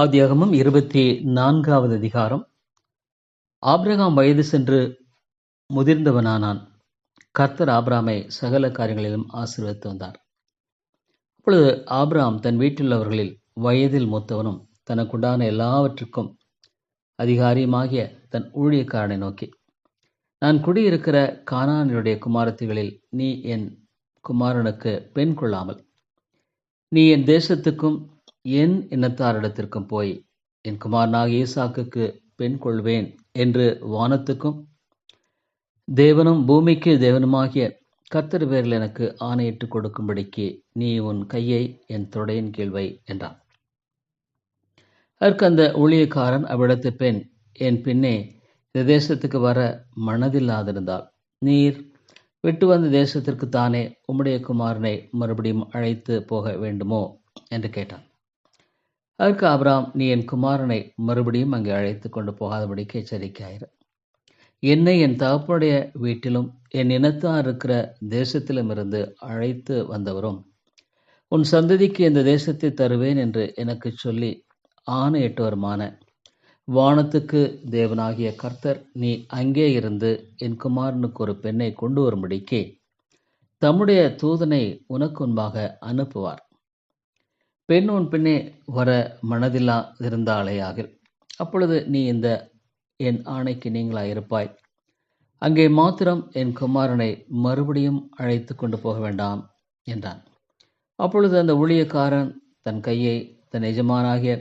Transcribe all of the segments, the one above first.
ஆதியாகமும் இருபத்தி நான்காவது அதிகாரம். ஆப்ரகாம் வயது சென்று முதிர்ந்தவனானான். கர்த்தர் ஆப்ராமை சகல காரியங்களிலும் ஆசீர்வதித்து வந்தார். அப்பொழுது ஆப்ராம் தன் வீட்டிலுள்ளவர்களில் வயதில் மூத்தவனும் தனக்குண்டான எல்லாவற்றுக்கும் அதிகாரியுமாகிய தன் ஊழியக்காரனை நோக்கி நான் குடியிருக்கிற கானானியுடைய குமாரத்திகளில் நீ என் குமாரனுக்கு பெண் கொள்ளாமல் நீ என் தேசத்துக்கும் என் இனத்தாரிடத்திற்கும் போய் என் குமாரனாக ஈசாக்குக்கு பெண் கொள்வேன் என்று வானத்துக்கும் தேவனும் பூமிக்கு தேவனுமாகிய கர்த்தர் பேரில் எனக்கு ஆணையிட்டு கொடுக்கும்படிக்கு நீ உன் கையை என் தொடையின் கீழ்வை என்றான். அதற்கு அந்த ஊழியக்காரன் அவ்விடத்து பெண் என் பின்னே இந்த தேசத்துக்கு வர மனதில்லாதிருந்தால் நீர் விட்டு வந்த தேசத்திற்கு தானே உம்முடைய குமாரனை மறுபடியும் அழைத்து போக வேண்டுமோ? என்று கேட்டான். அதற்கு அப்ராம் நீ என் குமாரனை மறுபடியும் அங்கே அழைத்து கொண்டு போகாதபடிக்கு எச்சரிக்கையாயிரு. என்னை என் தகப்பனுடைய வீட்டிலும் என் இனத்தார் இருக்கிற தேசத்திலும் இருந்து அழைத்து வந்தவரும் உன் சந்ததிக்கு இந்த தேசத்தை தருவேன் என்று எனக்கு சொல்லி ஆணையிட்டவருமான வானத்துக்கு தேவனாகிய கர்த்தர் நீ அங்கே இருந்து என் குமாரனுக்கு ஒரு பெண்ணை கொண்டு வரும்படிக்கு தம்முடைய தூதனை உனக்கு முன்பாக அனுப்புவார். பெண் உன் பின்னே வர மனதில்லா இருந்தாலேயாகில் அப்பொழுது நீ இந்த என் ஆணைக்கு நீங்களாக இருப்பாய். அங்கே மாத்திரம் என் குமாரனை மறுபடியும் அழைத்து கொண்டு போக வேண்டாம் என்றான். அப்பொழுது அந்த ஊழியக்காரன் தன் கையை தன் எஜமானாகிய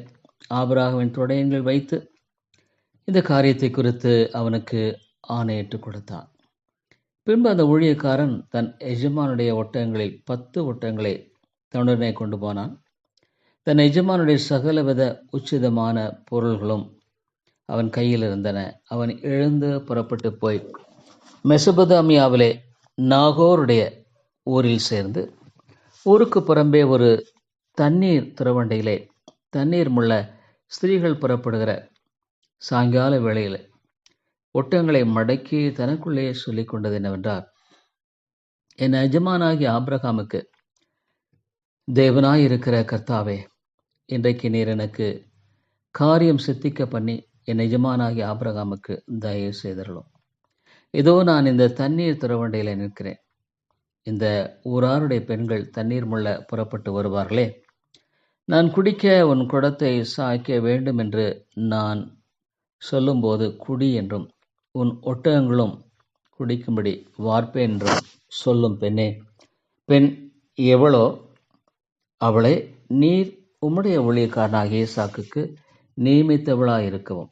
ஆபராகவின் தொடையங்கள் வைத்து இந்த காரியத்தை குறித்து அவனுக்கு ஆணையிட்டு கொடுத்தான். பின்பு அந்த ஊழியக்காரன் தன் எஜமானுடைய ஒட்டகங்களில் பத்து ஒட்டகங்களை தன்னுடனே கொண்டு போனான். தன் எஜமானுடைய சகலவித உச்சிதமான பொருள்களும் அவன் கையில் இருந்தன. அவன் எழுந்து புறப்பட்டு போய் மெசபதாமியாவிலே நாகோருடைய ஊரில் சேர்ந்து ஊருக்கு புறம்பே ஒரு தண்ணீர் துறவண்டையிலே தண்ணீர் முள்ள ஸ்திரீகள் புறப்படுகிற சாயங்கால வேளையில் ஒட்டங்களை மடக்கி தனக்குள்ளே சொல்லி கொண்டது என்னவென்றால் என் எஜமானாகிய ஆப்ரஹாமுக்கு தேவனாய் இருக்கிற கர்த்தாவே இன்றைக்கு நீர் எனக்கு காரியம் சித்திக்க பண்ணி என் எஜமானாகிய ஆபிரகாமுக்கு தயவு செய்தரலும் இதோ நான் இந்த தண்ணீர் துறவண்டையில் நிற்கிறேன். இந்த ஊராருடைய பெண்கள் தண்ணீர் முள்ள புறப்பட்டு வருவார்களே நான் குடிக்க உன் குடத்தை சாய்க்க வேண்டும் என்று நான் சொல்லும்போது குடி என்றும் உன் ஒட்டகங்களும் குடிக்கும்படி வார்ப்பேன் என்றும் சொல்லும் பெண்ணே பெண் எவளோ அவளை நீர் உம்முடைய ஊழியக்காரனாகிய ஈசாக்குக்கு நியமித்தவளாயிருக்கவும்.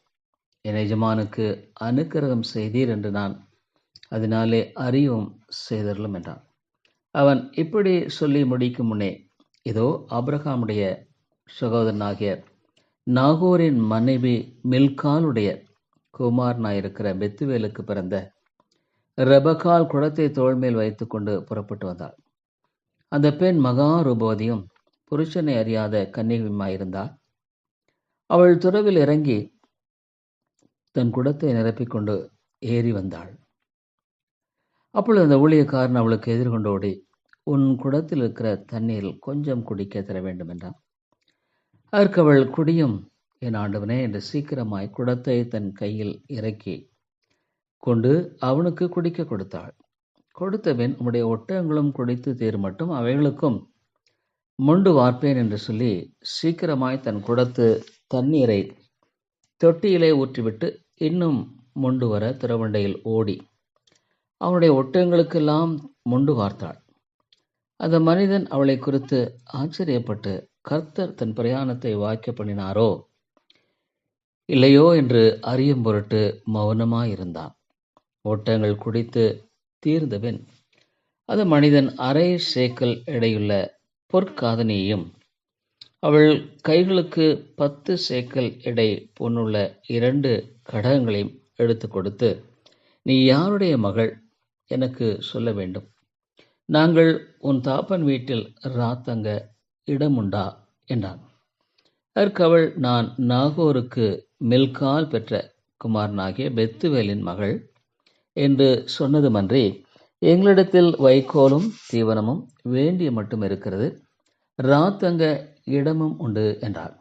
என் எஜமானுக்கு அனுக்கிரகம் செய்தீர் என்று நான் அதனாலே அறியவும் செய்தரலும் என்றான். அவன் இப்படி சொல்லி முடிக்கும் முன்னே இதோ அப்ரஹாமுடைய சகோதரனாகிய நாகூரின் மனைவி மில்காலுடைய குமாரனாயிருக்கிற பெத்துவேலுக்கு பிறந்த ரெபகால் குடத்தை தோல்மேல் வைத்துக்கொண்டு புறப்பட்டு வந்தாள். அந்த பெண் மகா ரூபவதியும் புருஷனை அறியாத கன்னிகையுமாயிருந்தாள் அவள் துறவில் இறங்கி தன் குடத்தை நிரப்பிக்கொண்டு ஏறி வந்தாள். அப்பொழுது அந்த ஊழியக்காரன் அவளுக்கு எதிர்கொண்டு ஓடி உன் குடத்தில் இருக்கிற தண்ணீரில் கொஞ்சம் குடிக்க தர வேண்டும் என்றான். அதற்கு அவள் குடியும் என் ஆண்டவனே என்று சீக்கிரமாய் குடத்தை தன் கையில் இறக்கி கொண்டு அவனுக்கு குடிக்க கொடுத்தாள். கொடுத்தபின் உம்முடைய ஒட்டகங்களும் குடித்து தீர் மட்டும் அவைகளுக்கும் மொண்டு வார்ப்பேன் என்று சொல்லி சீக்கிரமாய் தன் குடத்து தண்ணீரை தொட்டியிலே ஊற்றிவிட்டு இன்னும் மொண்டு வர திரவண்டையில் ஓடி அவனுடைய ஒட்டகங்களுக்கெல்லாம் மொண்டு வார்த்தாள். அந்த மனிதன் அவளை குறித்து ஆச்சரியப்பட்டு கர்த்தர் தன் பிரயாணத்தை வாய்க்க பண்ணினாரோ? இல்லையோ என்று அறியும் பொருட்டு மௌனமாயிருந்தான் ஓட்டங்கள் குடித்து தீர்ந்தபின் அந்த மனிதன் அரை சேக்கல் எடையுள்ள பொற்காதனியையும் அவள் கைகளுக்கு பத்து சேக்கல் எடை பொன்னுள்ள இரண்டு கடகங்களையும் எடுத்து கொடுத்து நீ யாருடைய மகள்? எனக்கு சொல்ல வேண்டும். நாங்கள் உன் தாப்பன் வீட்டில் ராத்தங்க இடமுண்டா என்றான். அதற்கு அவள் நான் நாகோருக்கு மில்கால் பெற்ற குமாரனாகிய பெத்துவேலின் மகள் என்று சொன்னதுமன்றி எங்களிடத்தில் வைக்கோலும் தீவனமும் வேண்டிய மட்டும் இருக்கிறது. ராத்தங்க இடமும் உண்டு என்றார்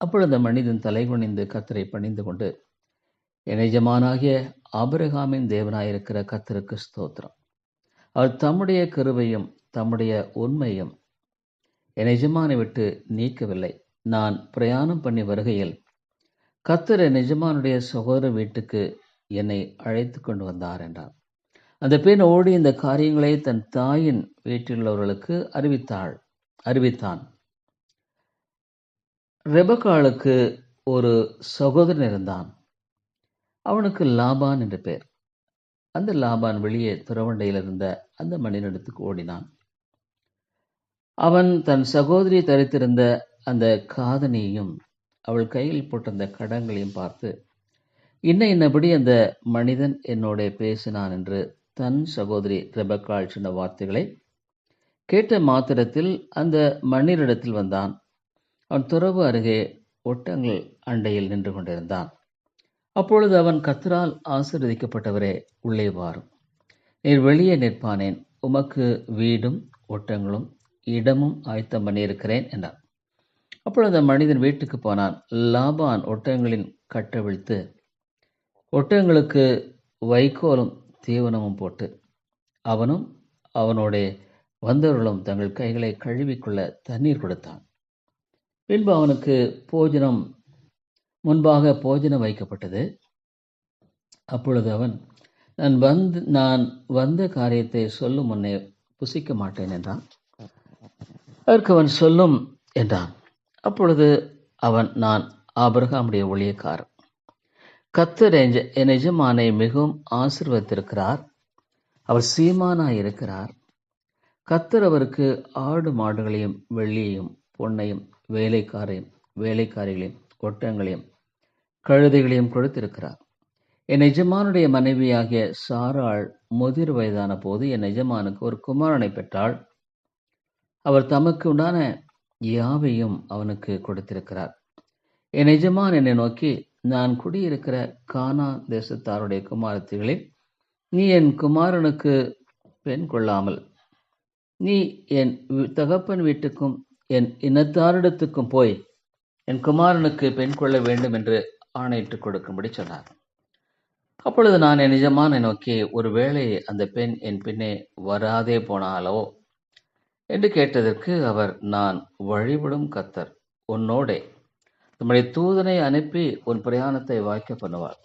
அப்பொழுது அந்த மனிதன் தலைகுனிந்து கத்தரை பணிந்து கொண்டு இணைஜமானாகிய எஜமானாகிய தேவனாயிருக்கிற கத்தருக்கு ஸ்தோத்திரம். அவர் தம்முடைய கருவையும் தம்முடைய உண்மையும் என் எஜமானை விட்டு நீக்கவில்லை. நான் பிரயாணம் பண்ணி வருகையில் கத்தர் என் எஜமானுடைய சகோதர வீட்டுக்கு என்னை அழைத்து கொண்டு வந்தார் என்றார் அந்த பெண் ஓடி இந்த காரியங்களை தன் தாயின் வீட்டிலுள்ளவர்களுக்கு அறிவித்தாள் அறிவித்தான். ரெபக்காளுக்கு ஒரு சகோதரன் இருந்தான். அவனுக்கு லாபான் என்று பெயர். அந்த லாபான் வெளியே துறவண்டையில் இருந்த அந்த மனிதனிடத்துக்கு ஓடினான். அவன் தன் சகோதரி தரித்திருந்த அந்த காதனியையும் அவள் கையில் போட்டிருந்த கடங்களையும் பார்த்து இன்ன இன்னபடி அந்த மனிதன் என்னோட பேசினான் என்று தன் சகோதரி ரெபக்காள் சொன்ன வார்த்தைகளை கேட்ட மாத்திரத்தில் அந்த மண்ணிரிடத்தில் வந்தான். அவன் துறவு அருகே ஒட்டங்கள் அண்டையில் நின்று கொண்டிருந்தான். அப்பொழுது அவன் கத்தரால் ஆசீர்வதிக்கப்பட்டவரே உள்ளே வாரும். நீர் வெளியே நிற்பானேன் உமக்கு வீடும் ஒட்டங்களும் இடமும் ஆயத்தம் பண்ணியிருக்கிறேன் என்றான். அப்பொழுது அந்த மனிதன் வீட்டுக்கு போனான். லாபான் ஒட்டகங்களின் கட்டவிழ்த்து ஒட்டகங்களுக்கு வைக்கோலும் தீவனமும் போட்டு அவனும் அவனோட வந்தவர்களும் தங்கள் கைகளை கழுவிக்கொள்ள தண்ணீர் கொடுத்தான். பின்பு அவனுக்கு போஜனம் முன்பாக போஜனம் வைக்கப்பட்டது. அப்பொழுது அவன் நான் வந்து நான் வந்த காரியத்தை சொல்லும் முன்னே புசிக்க மாட்டேன் என்றான். அதற்கு அவன் சொல்லும் என்றான். அப்பொழுது அவன் நான் ஆபரகாமுடைய ஒளியக்காரன் கத்தர் என் என் எஜமானை மிகவும் ஆசிர்வத்திருக்கிறார் அவர் சீமானாய் இருக்கிறார் கத்தர் அவருக்கு ஆடு மாடுகளையும் வெள்ளியையும் பொன்னையும் வேலைக்காரையும் வேலைக்காரிகளையும் கொட்டங்களையும் கழுதைகளையும் கொடுத்திருக்கிறார். என் எஜமானுடைய மனைவியாகிய சாராள் முதிர் வயதான போது என் எஜமானுக்கு ஒரு குமாரனை பெற்றாள். அவர் தமக்கு உண்டான யாவையும் அவனுக்கு கொடுத்திருக்கிறார். என் எஜமான் என்னை நோக்கி நான் குடியிருக்கிற கானா தேசத்தாருடைய குமாரத்திகளே நீ என் குமாரனுக்கு பெண் கொள்ளாமல் நீ என் தகப்பன் வீட்டுக்கும் என் இனத்தாரிடத்துக்கும் போய் என் குமாரனுக்கு பெண் கொள்ள வேண்டும் என்று ஆணையிட்டுக் கொடுக்கும்படி சொன்னார். அப்பொழுது நான் என் நிஜமான நோக்கி ஒருவேளை அந்த பெண் என் பின்னே வராதே போனாலோ? என்று கேட்டதற்கு அவர் நான் வழிபடும் கத்தர் உன்னோடே. தம்முடைய தூதனை அனுப்பி உன் பிரயாணத்தை வாய்க்க பண்ணுவார்.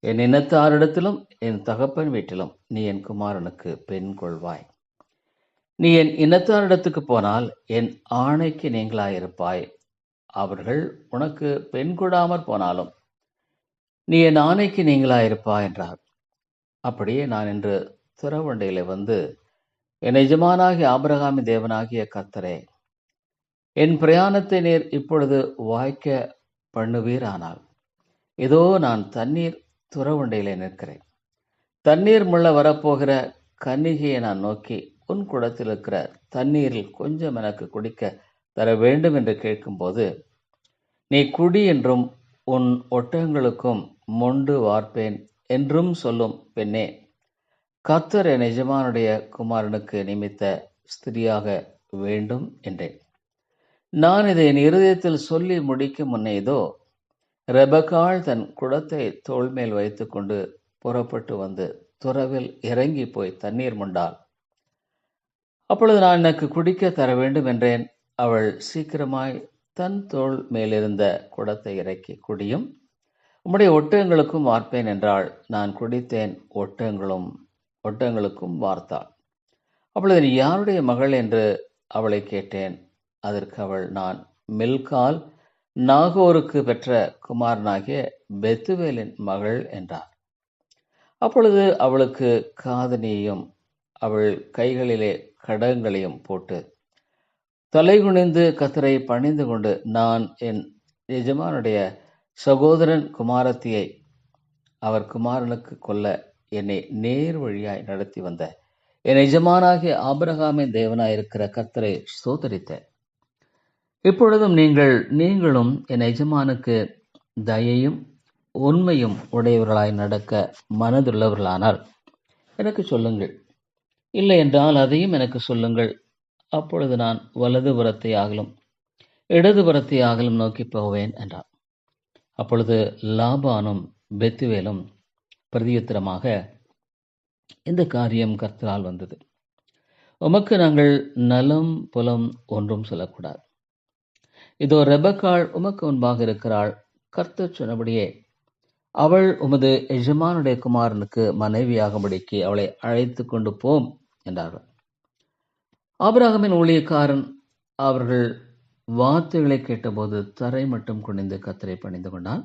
என் இனத்தாரிடத்திலும் என் தகப்பன் வீட்டிலும் நீ என் குமாரனுக்கு பெண் கொள்வாய். நீ என் இனத்தாரிடத்துக்கு போனால் என் ஆணைக்கு நீங்களாயிருப்பாய். அவர்கள் உனக்கு பெண் கொடாமற் போனாலும் நீ என் ஆணைக்கு நீங்களாயிருப்பாய் என்றார். அப்படியே நான் இன்று துறவண்டையில் வந்து என் எஜமானாகிய ஆபரகாமி தேவனாகிய கர்த்தரே என் பிரயாணத்தை நீர் இப்பொழுது வாய்க்க பண்ணுவீரானால். இதோ நான் தண்ணீர் துறவுண்டையிலே நிற்கிறேன். தண்ணீர் முள்ள வரப்போகிற கன்னிகையை நான் நோக்கி உன் குடத்தில் இருக்கிற தண்ணீரில் கொஞ்சம் எனக்கு குடிக்க தர வேண்டும் என்று கேட்கும்போது நீ குடி என்றும் உன் ஒட்டகங்களுக்கும் மொண்டு வார்ப்பேன் என்றும் சொல்லும் பெண்ணே. கத்தர் என் எஜமானுடைய குமாரனுக்கு நிமித்த ஸ்திரியாக வேண்டும் என்றேன். நான் இதை என் இருதயத்தில் சொல்லி முடிக்கும் முன்னே இதோ ரெபக்காள் தன் குடத்தை தோள் மேல் வைத்துக்கொண்டு புறப்பட்டு வந்து துறவில் இறங்கி போய் தண்ணீர் முண்டாள். அப்பொழுது நான் எனக்கு குடிக்க தர வேண்டும் என்றேன். அவள் சீக்கிரமாய் தன் தோல் மேலிருந்த குடத்தை இறக்கி குடியும். உம்முடைய ஒட்டகங்களுக்கும் வார்ப்பேன் என்றாள். நான் குடித்தேன் ஒட்டகங்களும் ஒட்டகங்களுக்கும் வார்த்தாள். அப்பொழுது நீ யாருடைய மகள் என்று அவளை கேட்டேன். அதற்கு அவள் நான் மில்கால் நாகோருக்கு பெற்ற குமாரனாகிய பெத்துவேலின் மகள் என்றார். அப்பொழுது அவளுக்கு காதனியையும் அவள் கைகளிலே கடகங்களையும் போட்டு தலைகுனிந்து கத்தரை பணிந்து கொண்டு நான் என் எஜமானுடைய சகோதரன் குமாரத்தியை அவர் குமாரனுக்கு கொல்ல என்னை நேர் வழியாய் நடத்தி வந்த என் எஜமானாகிய ஆபிரகாமின் தேவனாயிருக்கிற கத்தரை சோதரித்தேன் இப்பொழுதும் நீங்கள் நீங்களும் என் எஜமானுக்கு தயையும் உண்மையும் உடையவர்களாய் நடக்க மனதுள்ளவர்களானால் எனக்கு சொல்லுங்கள். இல்லை என்றால் அதையும் எனக்கு சொல்லுங்கள். அப்பொழுது நான் வலது புறத்தை ஆகலும் இடதுபுறத்தை ஆகலும் நோக்கி போவேன் என்றார். அப்பொழுது லாபானும் பெத்துவேலும் பிரதியுத்திரமாக இந்த காரியம் கர்த்தரால் வந்தது. உமக்கு நாங்கள் நலம் புலம் ஒன்றும் சொல்லக்கூடாது. இதோ ரெபக்காள் உமக்கு முன்பாக இருக்கிறாள். கர்த்தர் சொன்னபடியே அவள் உமது எஜமானுடைய குமாரனுக்கு மனைவியாகும்படிக்கு அவளை அழைத்து கொண்டு போம் என்றார்கள். ஆபிரகமின் ஊழியக்காரன் அவர்கள் வார்த்தைகளை கேட்டபோது தரை மட்டும் குனிந்து கத்தரை பணிந்து கொண்டான்.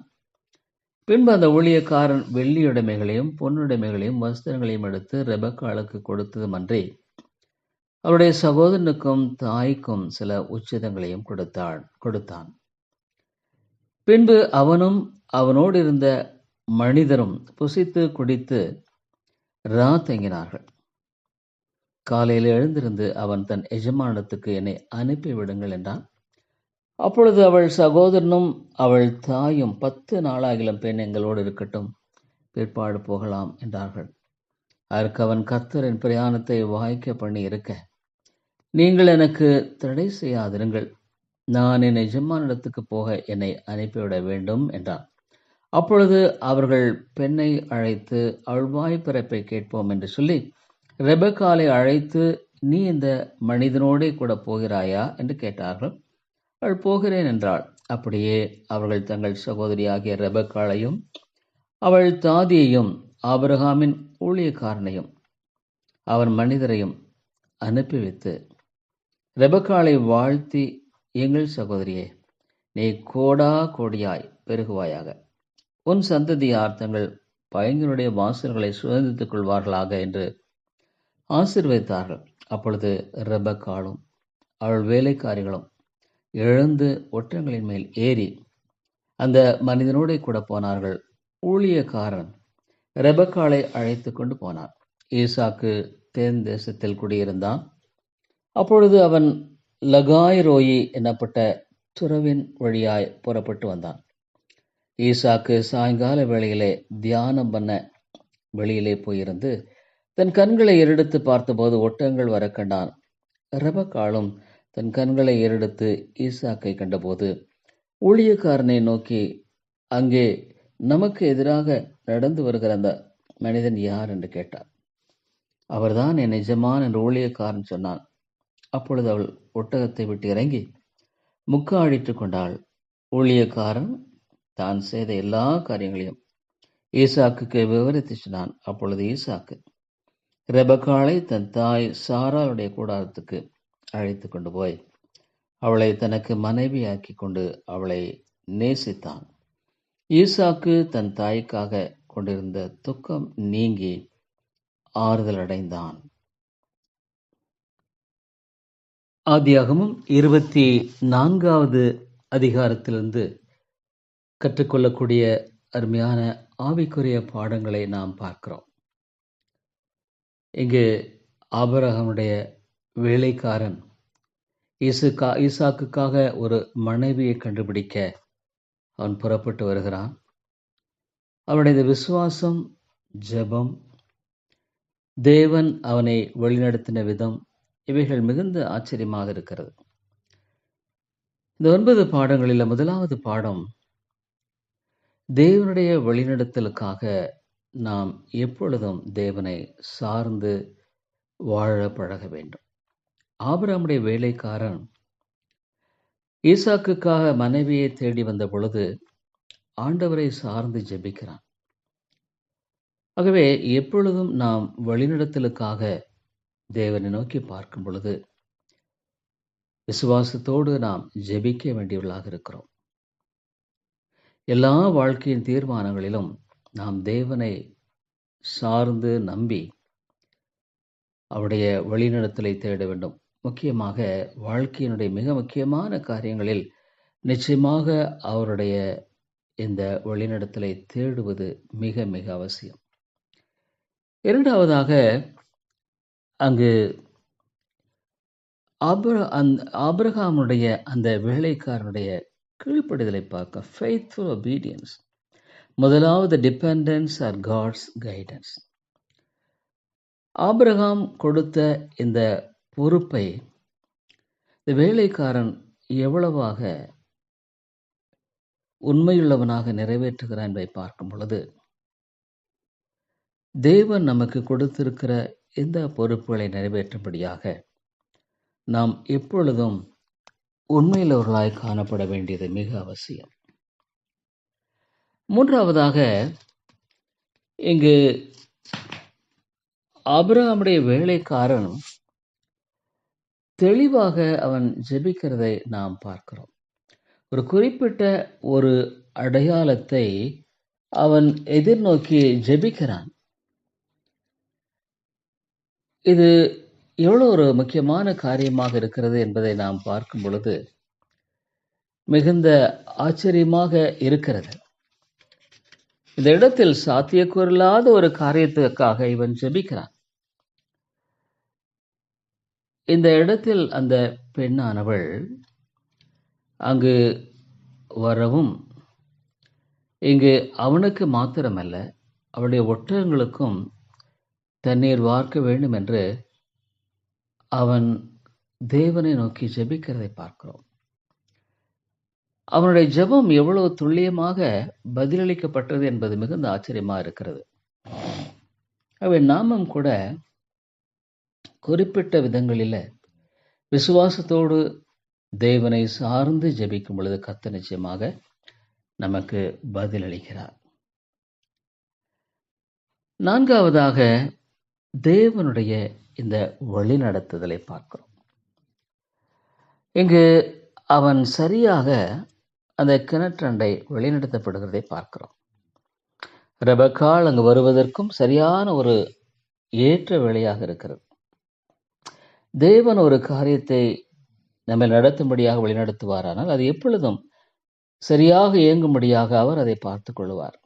பின்பு அந்த ஊழியக்காரன் வெள்ளியுடைமைகளையும் பொன்னுடைமைகளையும் வஸ்திரங்களையும் எடுத்து ரெபக்காளுக்கு கொடுத்ததுமன்றி அவருடைய சகோதரனுக்கும் தாய்க்கும் சில உச்சிதங்களையும் கொடுத்தாள் கொடுத்தான். பின்பு அவனும் அவனோடு இருந்த மனிதரும் புசித்து குடித்து ரா தங்கினார்கள். காலையில் எழுந்திருந்து அவன் தன் எஜமானத்துக்கு என்னை அனுப்பிவிடுங்கள் என்றான். அப்பொழுது அவள் சகோதரனும் அவள் தாயும் பத்து நாளாகிலும் பெண் எங்களோடு இருக்கட்டும் பிற்பாடு போகலாம் என்றார்கள். அதற்கு அவன் கர்த்தரின் பிரயாணத்தை வாய்க்க பண்ணி இருக்க நீங்கள் எனக்கு தடை செய்யாதிருங்கள். நான் என் எஜமானிடத்துக்கு போக என்னை அனுப்பிவிட வேண்டும் என்றான். அப்பொழுது அவர்கள் பெண்ணை அழைத்து அவள் வாய்ப்பிறப்பை கேட்போம் என்று சொல்லி ரெபக்காலை அழைத்து நீ இந்த மனிதனோடே கூட போகிறாயா? என்று கேட்டார்கள். அவள் போகிறேன் என்றாள். அப்படியே அவர்கள் தங்கள் சகோதரியாகிய ரெபக்காளையும் அவள் தாதியையும் ஆபிரகாமின் ஊழியக்காரனையும் அவன் மனிதரையும் அனுப்பி வைத்து ரெபக்காலை வாழ்த்தி எங்கள் சகோதரியே நீ கோடா கோடியாய் பெருகுவாயாக. உன் சந்ததியார் தங்கள் பையங்களுடைய வாசல்களை சுதந்தித்துக் கொள்வார்களாக என்று ஆசிர்வதித்தார்கள். அப்பொழுது ரெபக்காலும் அவள் வேலைக்காரிகளும் எழுந்து ஒற்றங்களின் மேல் ஏறி அந்த மனிதனோடே கூட போனார்கள். ஊழியக்காரன் ரெபக்காளை அழைத்து கொண்டு போனான். ஈசாக்கு தென் தேசத்தில் குடியிருந்தான். அப்பொழுது அவன் லகாய் ரோயி எனப்பட்ட துறவின் வழியாய் புறப்பட்டு வந்தான். ஈசாக்கு சாயங்கால வேளையிலே தியானம் பண்ண வெளியிலே போயிருந்து தன் கண்களை எரிடுத்து பார்த்தபோது ஒட்டங்கள் வர கண்டான். ரபக்காலும் தன் கண்களை எரிடுத்து ஈசாக்கை கண்டபோது ஊழியக்காரனை நோக்கி அங்கே நமக்கு எதிராக நடந்து வருகிற அந்த மனிதன் யார்? என்று கேட்டார். அவர்தான் என் நிஜமான என்று ஊழியக்காரன் சொன்னான். அப்பொழுது அவள் ஒட்டகத்தை விட்டு இறங்கி முக்காடிட்டு கொண்டாள். ஊழியக்காரன் தான் செய்த எல்லா காரியங்களையும் ஈசாக்கு விவரித்து சொன்னான் அப்பொழுது ஈசாக்கு ரெபக்காளை தன் தாய் சாராளுடைய கூடாரத்துக்கு அழைத்து கொண்டு போய் அவளை தனக்கு மனைவியாக்கி கொண்டு அவளை நேசித்தான். ஈசாக்கு தன் தாய்க்காக கொண்டிருந்த துக்கம் நீங்கி ஆறுதல் அடைந்தான் ஆதியாகமும் இருபத்தி நான்காவது அதிகாரத்திலிருந்து கற்றுக்கொள்ளக்கூடிய அருமையான ஆவிக்குரிய பாடங்களை நாம் பார்க்கிறோம். இங்கு ஆபரகனுடைய வேலைக்காரன் ஈசுக்கா ஈசாக்குக்காக ஒரு மனைவியை கண்டுபிடிக்க அவன் புறப்பட்டு வருகிறான். அவனுடைய விசுவாசம் ஜெபம் தேவன் அவனை வழிநடத்தின விதம் இவைகள் மிகுந்த ஆச்சரியமாக இருக்கிறது. இந்த ஒன்பது பாடங்களில் முதலாவது பாடம் தேவனுடைய வழிநடத்தலுக்காக நாம் எப்பொழுதும் தேவனை சார்ந்து வாழ பழக வேண்டும். ஆபிராமுடைய வேலைக்காரன் ஈசாக்குக்காக மனைவியை தேடி வந்த பொழுது ஆண்டவரை சார்ந்து ஜெபிக்கிறான். ஆகவே எப்பொழுதும் நாம் வழிநடத்தலுக்காக தேவனை நோக்கி பார்க்கும் பொழுது விசுவாசத்தோடு நாம் ஜெபிக்க வேண்டியவர்களாக இருக்கிறோம். எல்லா வாழ்க்கையின் தீர்மானங்களிலும் நாம் தேவனை சார்ந்து நம்பி அவருடைய வழிநடத்தலை தேட வேண்டும். முக்கியமாக வாழ்க்கையினுடைய மிக முக்கியமான காரியங்களில் நிச்சயமாக அவருடைய இந்த வழிநடத்தலை தேடுவது மிக மிக அவசியம். இரண்டாவதாக அங்கு ஆப்ர அந் ஆபிரகாமுடைய அந்த வேலைக்காரனுடைய கீழ்ப்படிதலை பார்க்க ஃபெய்த்ஃபுல் ஒபீடியன்ஸ் முதலாவது dependence or God's guidance Abraham கொடுத்த இந்த பொறுப்பை இந்த வேலைக்காரன் எவ்வளவாக உண்மையுள்ளவனாக நிறைவேற்றுகிறான் என்பதை பார்க்கும் பொழுது தேவன் நமக்கு கொடுத்திருக்கிற இந்த பொறுப்புகளை நிறைவேற்றும்படியாக நாம் எப்பொழுதும் உண்மையிலவர்களாய் காணப்பட வேண்டியது மிக அவசியம். மூன்றாவதாக இங்கு ஆபிரகாமுடைய வேலைக்காரன் தெளிவாக அவன் ஜெபிக்கிறதை நாம் பார்க்கிறோம். ஒரு குறிப்பிட்ட ஒரு அடையாளத்தை அவன் எதிர்நோக்கி ஜெபிக்கிறான். இது எவ்வளோ ஒரு முக்கியமான காரியமாக இருக்கிறது என்பதை நாம் பார்க்கும் பொழுது மிகுந்த ஆச்சரியமாக இருக்கிறது. இந்த இடத்தில் சாத்தியக்கூறில்லாத ஒரு காரியத்துக்காக இவன் ஜெபிக்கிறான் இந்த இடத்தில் அந்த பெண்ணானவள் அங்கு வரவும் இங்கு அவனுக்கு மாத்திரமல்ல அவளுடைய ஒட்டகங்களுக்கும் தண்ணீர் வார்க்க வேண்டும் என்று அவன் தேவனை நோக்கி ஜெபிக்கிறதை பார்க்கிறோம். அவனுடைய ஜெபம் எவ்வளவு துல்லியமாக பதிலளிக்கப்பட்டது என்பது மிகுந்த ஆச்சரியமாக இருக்கிறது. அவை நாமும் கூட குறிப்பிட்ட விதங்களில் விசுவாசத்தோடு தேவனை சார்ந்து ஜெபிக்கும் பொழுது கத்த நிச்சயமாக நமக்கு பதிலளிக்கிறார். நான்காவதாக தேவனுடைய இந்த வழிநடத்துதலை பார்க்கிறோம். இங்கு அவன் சரியாக அந்த கிணற்றண்டை வழிநடத்தப்படுகிறதை பார்க்கிறோம். ரெபக்கால் அங்கு வருவதற்கும் சரியான ஒரு ஏற்ற வேலையாக இருக்கிறது. தேவன் ஒரு காரியத்தை நம்மை நடத்தும்படியாக வழிநடத்துவாரானால் அது எப்பொழுதும் சரியாக இயங்கும்படியாக அவர் அதை பார்த்து கொள்வார்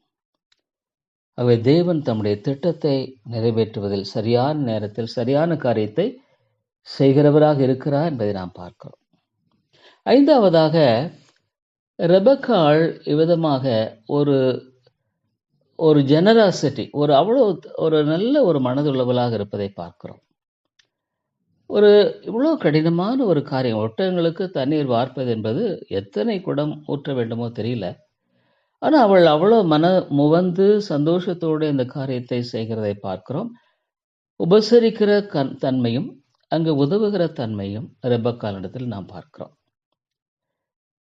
ஆகவே தேவன் தம்முடைய திட்டத்தை நிறைவேற்றுவதில் சரியான நேரத்தில் சரியான காரியத்தை செய்கிறவராக இருக்கிறார் என்பதை நாம் பார்க்கிறோம். ஐந்தாவதாக ரெபக்காள் இவ்விதமாக ஒரு ஒரு ஜெனராசிட்டி ஒரு அவ்வளோ ஒரு நல்ல ஒரு மனதுள்ளவளாக இருப்பதை பார்க்கிறோம். ஒரு இவ்வளோ கடினமான ஒரு காரியம் ஒட்டகங்களுக்கு தண்ணீர் வார்ப்பது என்பது எத்தனை குடம் ஊற்ற வேண்டுமோ தெரியல. ஆனால் அவள் அவ்வளோ மன முவந்து சந்தோஷத்தோடு இந்த காரியத்தை செய்கிறதை பார்க்கிறோம். உபசரிக்கிற கண் தன்மையும் அங்கு உதவுகிற தன்மையும் ரெபக்காலிடத்தில் நாம் பார்க்கிறோம்.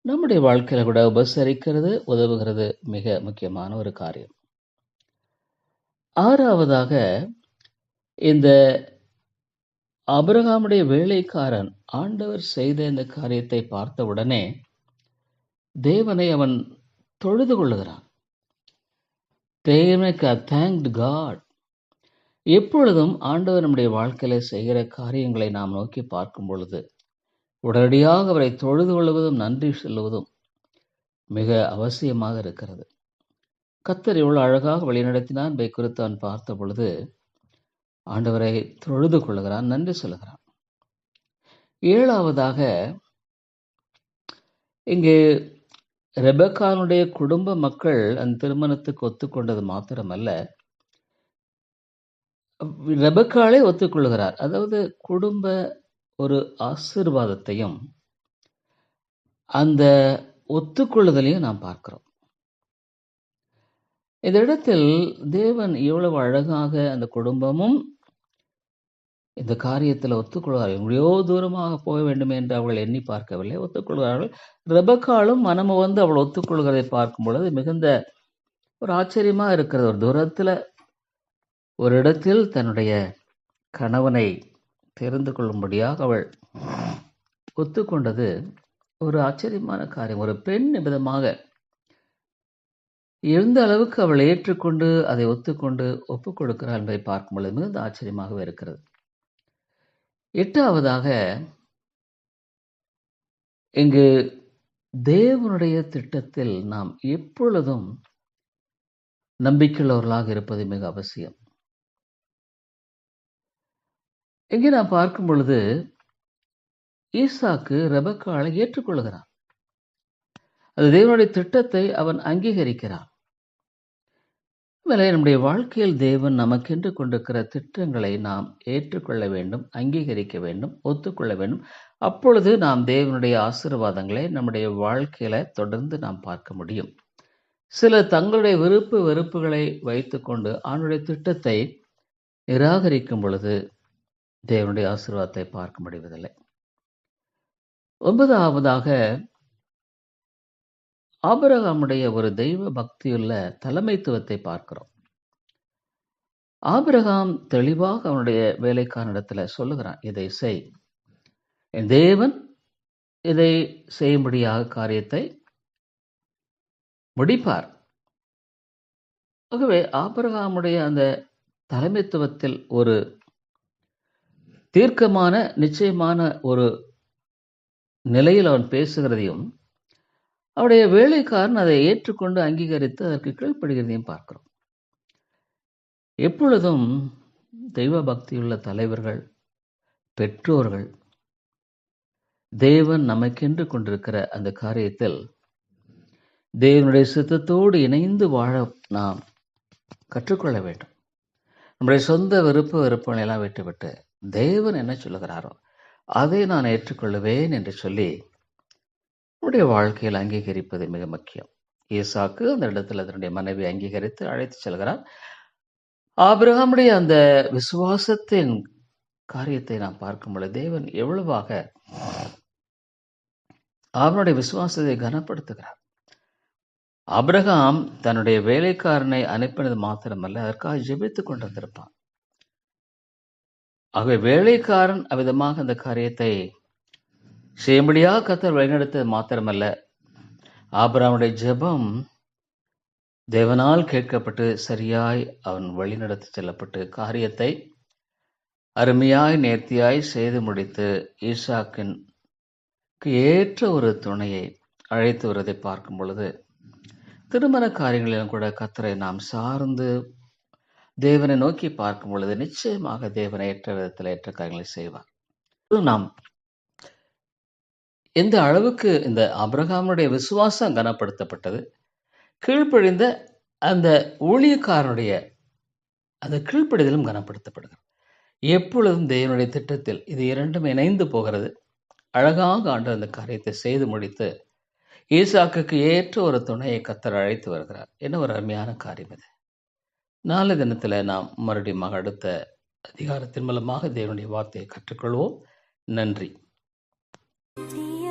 நம்முடைய வாழ்க்கையில் கூட உபசரிக்கிறது உதவுகிறது மிக முக்கியமான ஒரு காரியம். ஆறாவதாக இந்த அபிரகாமுடைய வேலைக்காரன் ஆண்டவர் செய்த இந்த காரியத்தை பார்த்தவுடனே தேவனை அவன் தொழுது கொள்ளுகிறான். தேவனுக்கு தேங்க்ட் காட் எப்பொழுதும் ஆண்டவர் நம்முடைய வாழ்க்கையில செய்கிற காரியங்களை நாம் நோக்கி பார்க்கும் பொழுது உடனடியாக அவரை தொழுது கொள்வதும் நன்றி சொல்லுவதும் மிக அவசியமாக இருக்கிறது. கத்தர் இவ்வளவு அழகாக வழிநடத்தினான் என்பதை குறித்து அவன் பார்த்த பொழுது ஆண்டவரை தொழுது கொள்ளுகிறான் நன்றி சொல்லுகிறான். ஏழாவதாக இங்கே ரெபக்கானுடைய குடும்ப மக்கள் அந்த திருமணத்துக்கு ஒத்துக்கொண்டது மாத்திரமல்ல. ரெபக்காலே ஒத்துக்கொள்கிறார். அதாவது குடும்ப ஒரு ஆசிர்வாதத்தையும் அந்த ஒத்துக்கொள்ளுதலையும் நாம் பார்க்கிறோம். இந்த இடத்தில் தேவன் எவ்வளவு அழகாக அந்த குடும்பமும் இந்த காரியத்தில் ஒத்துக்கொள்வார்கள். எவ்வளோ தூரமாக போக வேண்டும் என்று அவள் எண்ணி பார்க்கவில்லை. ஒத்துக்கொள்கிறார்கள் ரெபக்காலும் மனமு வந்து அவள் ஒத்துக்கொள்கிறதை பார்க்கும் பொழுது மிகுந்த ஒரு ஆச்சரியமாக இருக்கிறது. ஒரு தூரத்தில் ஒரு இடத்தில் தன்னுடைய கணவனை தெரிந்து கொள்ளும்படியாக அவள் ஒத்துக்கொண்டது ஒரு ஆச்சரியமான காரியம். ஒரு பெண் விதமாக எந்த அளவுக்கு அவள் ஏற்றுக்கொண்டு அதை ஒத்துக்கொண்டு ஒப்புக் கொடுக்கிறாள் என்பதை பார்க்கும் பொழுது மிகுந்த ஆச்சரியமாகவே இருக்கிறது. எட்டாவதாக இங்கு தேவனுடைய திட்டத்தில் நாம் எப்பொழுதும் நம்பிக்கையுள்ளவர்களாக இருப்பது மிக அவசியம். இங்கே நான் பார்க்கும் பொழுது ஈசாக்கு ரெபக்காளை ஏற்றுக்கொள்கிறான். அது தேவனுடைய திட்டத்தை அவன் அங்கீகரிக்கிறான். மேலே நம்முடைய வாழ்க்கையில் தேவன் நமக்கென்று கொண்டிருக்கிற திட்டங்களை நாம் ஏற்றுக்கொள்ள வேண்டும் அங்கீகரிக்க வேண்டும் ஒத்துக்கொள்ள வேண்டும். அப்பொழுது நாம் தேவனுடைய ஆசீர்வாதங்களை நம்முடைய வாழ்க்கையில தொடர்ந்து நாம் பார்க்க முடியும். சிலர் தங்களுடைய விருப்பு வெறுப்புகளை வைத்துக்கொண்டு அவனுடைய திட்டத்தை நிராகரிக்கும் பொழுது தேவனுடைய ஆசீர்வாதத்தை பார்க்க முடிவதில்லை. ஒன்பதாவதாக ஆபிரகாமுடைய ஒரு தெய்வ பக்தியுள்ள தலைமைத்துவத்தை பார்க்கிறோம். ஆபிரகாம் தெளிவாக அவனுடைய வேலைக்காரனிடத்துல சொல்லுகிறான் இதை செய். என் தேவன் இதை செய்யும்படியாக காரியத்தை முடிப்பார். ஆகவே ஆபிரகாமுடைய அந்த தலைமைத்துவத்தில் ஒரு தீர்க்கமான நிச்சயமான ஒரு நிலையில் அவன் பேசுகிறதையும் அவருடைய வேலைக்காரன் அதை ஏற்றுக்கொண்டு அங்கீகரித்து அதற்கு கீழ்ப்படுகிறதையும் பார்க்கிறோம். எப்பொழுதும் தெய்வ பக்தியுள்ள தலைவர்கள் பெற்றோர்கள் தேவன் நமக்கென்று கொண்டிருக்கிற அந்த காரியத்தில் தேவனுடைய சித்தத்தோடு இணைந்து வாழ நாம் கற்றுக்கொள்ள வேண்டும். நம்முடைய சொந்த விருப்ப விருப்பங்களை எல்லாம் விட்டுவிட்டு தேவன் என்ன சொல்லுகிறாரோ அதை நான் ஏற்றுக்கொள்ளுவேன் என்று சொல்லி நம்முடைய வாழ்க்கையில் அங்கீகரிப்பது மிக முக்கியம். ஈசாக்கு அந்த இடத்துல அதனுடைய மனைவி அங்கீகரித்து அழைத்து செல்கிறார். ஆபிரகாமுடைய அந்த விசுவாசத்தின் காரியத்தை நாம் பார்க்கும் பொழுது தேவன் எவ்வளவாக அவனுடைய விசுவாசத்தை கனப்படுத்துகிறார். அப்ரஹாம் தன்னுடைய வேலைக்காரனை அனுப்பினது மாத்திரமல்ல அதற்காக ஜெபித்துக் கொண்டிருந்திருப்பான். ஆகவே வேலைக்காரன் அவ்விதமாக அந்த காரியத்தை செய்யும்படியாக கத்தர் வழிநடத்தது மாத்திரமல்ல. ஆபராமுடைய ஜெபம் தேவனால் கேட்கப்பட்டு சரியாய் அவன் வழிநடத்தி செல்லப்பட்டு காரியத்தை அருமையாய் நேர்த்தியாய் செய்து முடித்து ஈசாக்கின் ஏற்ற ஒரு துணையை அழைத்து வருவதை பார்க்கும் பொழுது திருமண காரியங்களிலும் கூட கத்தரை நாம் சார்ந்து தேவனை நோக்கி பார்க்கும் பொழுது நிச்சயமாக தேவனை ஏற்ற விதத்தில் ஏற்ற காரியங்களை செய்வார். நாம் எந்த அளவுக்கு இந்த அப்ரஹாமுடைய விசுவாசம் கனப்படுத்தப்பட்டது? கீழ்ப்பழிந்த அந்த ஊழியக்காரனுடைய அந்த கீழ்ப்படிதலும் கனப்படுத்தப்படுகிறது. எப்பொழுதும் தேவனுடைய திட்டத்தில் இது இரண்டும் இணைந்து போகிறது. அழகாக ஆண்டு அந்த காரியத்தை செய்து முடித்து ஈசாக்குக்கு ஏற்ற ஒரு துணையை கத்தர் அழைத்து வருகிறார். என்ன ஒரு அருமையான காரியம் இது. நாலு தினத்தில் நாம் மறுபடியும் அடுத்த அதிகாரத்தின் மூலமாக தேவனுடைய வார்த்தையை கற்றுக்கொள்வோம். நன்றி. நித்திய